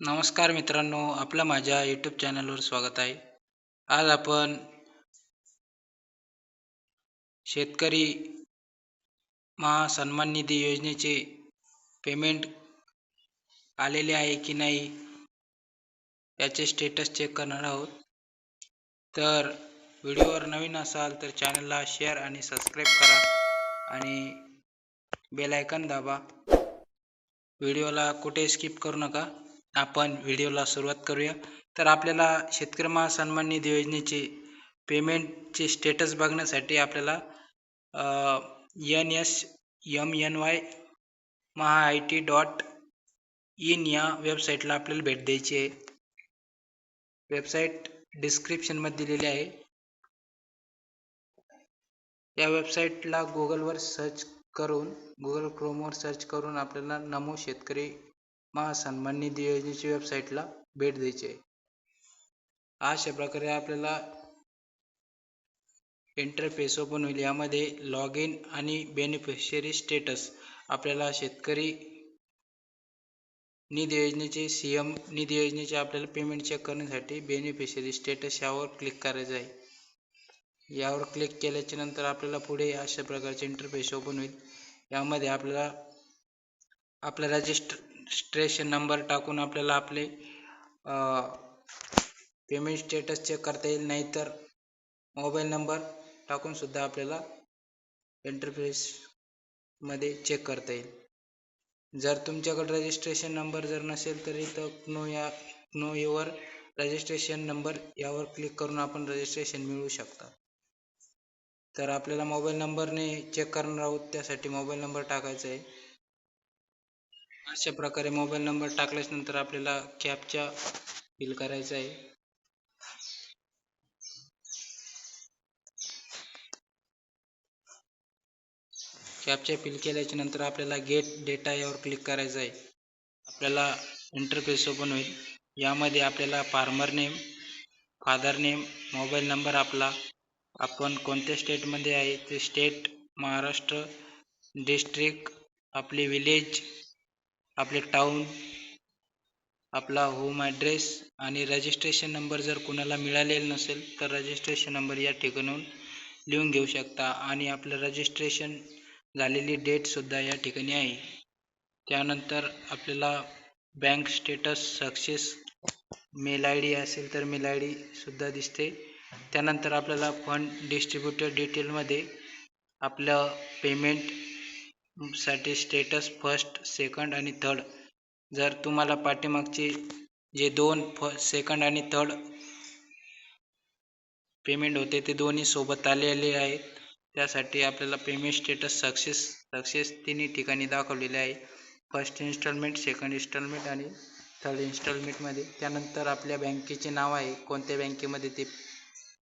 नमस्कार मित्रांनो आपलं माझ्या यूट्यूब चॅनलवर स्वागत आहे. आज आपण शेतकरी महासन्मान निधी योजनेचे पेमेंट आलेले आहे की नाही याचे स्टेटस चेक करणार आहोत. तर व्हिडिओवर नवीन असाल तर चॅनलला शेअर आणि सबस्क्राईब करा आणि बेलायकन दाबा. व्हिडिओला कुठे स्किप करू नका. आपण व्हिडिओला सुरुवात करूया. तर आपल्याला शेतकरी महासन्मान निधी योजनेचे पेमेंटचे स्टेटस बघण्यासाठी आपल्याला N S M N Y Maha I T dot in या वेबसाईटला आपल्याला भेट द्यायची आहे. वेबसाईट डिस्क्रिप्शनमध्ये दिलेली आहे. या वेबसाईटला गुगलवर सर्च करून गुगल क्रोमवर सर्च करून आपल्याला नमो शेतकरी महासन्मान निधी योजनेची वेबसाईटला भेट द्यायची आहे. अशा प्रकारे आपल्याला इंटरफेस ओपन होईल. यामध्ये लॉग इन आणि बेनिफिशियरी स्टेटस आपल्याला शेतकरी निधी योजनेचे सी एम निधी योजनेचे आपल्याला पेमेंट चेक करण्यासाठी बेनिफिशियरी स्टेटस यावर क्लिक करायचं आहे. यावर क्लिक केल्याच्यानंतर आपल्याला पुढे अशा प्रकारचे इंटरफेस ओपन होईल. यामध्ये आपल्याला आपला रजिस्ट्रेशन नंबर टाकून आपल्याला आपले पेमेंट स्टेटस चेक करता येईल. नाहीतर मोबाईल नंबर टाकून सुद्धा आपल्याला इंटरफेस मध्ये चेक करता येईल. जर तुमच्याकडे रजिस्ट्रेशन नंबर जर नसेल तर इथं नो या नो युअर रजिस्ट्रेशन नंबर यावर क्लिक करून आपण रजिस्ट्रेशन मिळवू शकता. तर आपल्याला मोबाईल नंबरने चेक करणार आहोत त्यासाठी मोबाईल नंबर टाकायचा आहे. अशा प्रकारे मोबाईल नंबर टाकल्याच नंतर आपल्याला कॅबचा फिल करायचा आहे. कॅपचा फिल केल्याच्यानंतर आपल्याला गेट डेटा यावर क्लिक करायचं आहे. आपल्याला इंटरफेस ओपन होईल. यामध्ये आपल्याला farmer name father name mobile number आपला. आपण कोणत्या स्टेटमध्ये आहे? ते स्टेट महाराष्ट्र डिस्ट्रिक्ट आपले विलेज आपले टाउन आपला होम ॲड्रेस आणि रजिस्ट्रेशन नंबर जर कुणाला मिळालेला नसेल तर रजिस्ट्रेशन नंबर या ठिकाणाहून लिहून घेऊ शकता. आणि आपलं रजिस्ट्रेशन झालेली डेटसुद्धा या ठिकाणी आहे. त्यानंतर आपल्याला bank status success mail I D असेल तर मेल आय डीसुद्धा दिसते. त्यानंतर आपल्याला फंड डिस्ट्रीब्युटर डिटेलमध्ये आपलं पेमेंटसाठी स्टेटस फर्स्ट सेकंड आणि थर्ड. जर तुम्हाला पाठीमागचे जे दोन फ सेकंड आणि थर्ड पेमेंट होते ते दोन्ही सोबत आलेले आहेत. त्यासाठी आपल्याला पेमेंट स्टेटस सक्सेस सक्सेस तिन्ही ठिकाणी दाखवलेले आहे. फर्स्ट इन्स्टॉलमेंट सेकंड इन्स्टॉलमेंट आणि थर्ड इन्स्टॉलमेंटमध्ये त्यानंतर आपल्या बँकेचे नाव आहे. कोणत्या बँकेमध्ये ते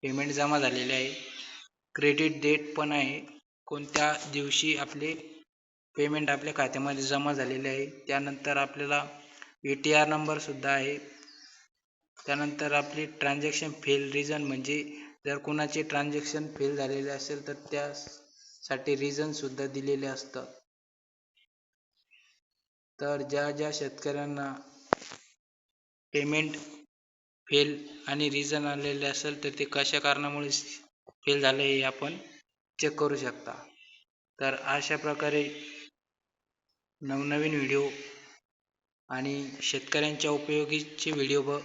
पेमेंट जमा झालेले आहे? क्रेडिट डेट पण आहे. कोणत्या दिवशी आपले पेमेंट आपल्या खात्यामध्ये जमा झालेले आहे? त्यानंतर आपल्याला ए टी आर नंबरसुद्धा आहे. त्यानंतर आपली ट्रान्झॅक्शन फेल रिझन म्हणजे जर कोणाचे ट्रान्झॅक्शन फेल झालेले असेल तर त्यासाठी रिझनसुद्धा दिलेले असतं तर ज्या ज्या शेतकऱ्यांना पेमेंट फेल आणि रिझन आलेले असेल तर ते कशा कारणामुळे फेल झाले हे आपण चेक करू शकता. तर अशा प्रकारे नवनवीन व्हिडिओ आणि शेतकऱ्यांच्या उपयोगीचे व्हिडिओ ब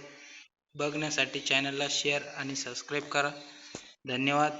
बघण्यासाठी चॅनलला शेअर आणि सबस्क्राईब करा. धन्यवाद.